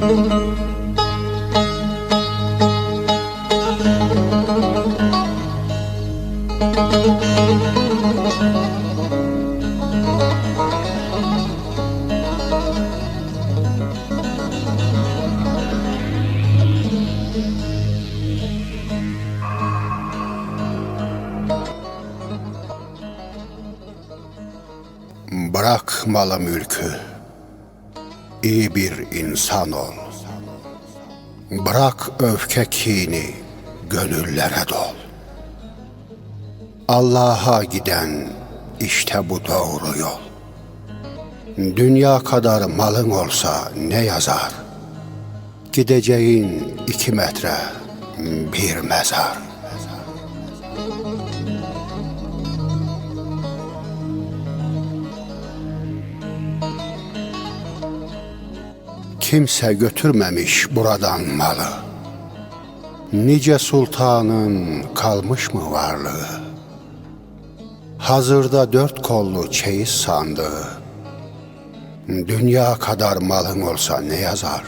Bırak malı mülkü, iyi bir insan ol. Bırak öfke kini, gönüllere dol. Allah'a giden işte bu doğru yol. Dünya kadar malın olsa ne yazar? Gideceğin iki metre bir mezar. Kimse götürmemiş buradan malı. Nice sultanın kalmış mı varlığı? Hazırda dört kollu çeyiz sandığı. Dünya kadar malın olsa ne yazar?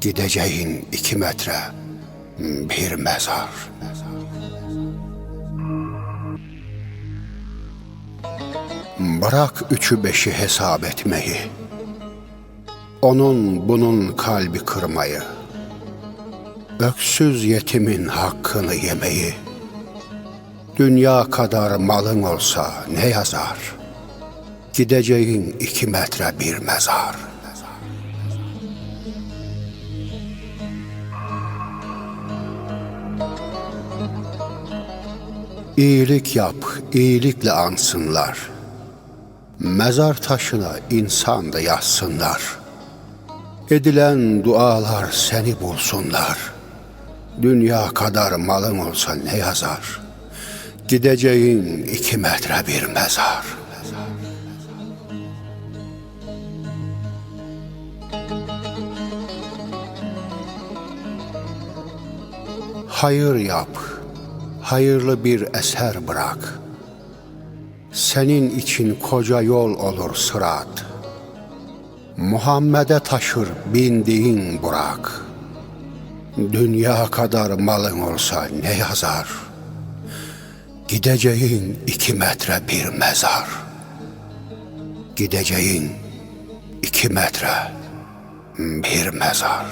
Gideceğin iki metre bir mezar. Bırak üçü beşi hesap etmeyi. Onun bunun kalbi kırmayı, öksüz yetimin hakkını yemeyi, dünya kadar malın olsa ne yazar, gideceğin iki metre bir mezar. İyilik yap, iyilikle ansınlar. Mezar taşına insan da yazsınlar.'' Edilen dualar seni bulsunlar. Dünya kadar malın olsa ne yazar? Gideceğin iki metre bir mezar. Hayır yap, hayırlı bir eser bırak. Senin için koca yol olur sırat.'' Muhammed'e taşır bindiğin burak. Dünya kadar malın olsa ne yazar? Gideceğin iki metre bir mezar. Gideceğin iki metre bir mezar.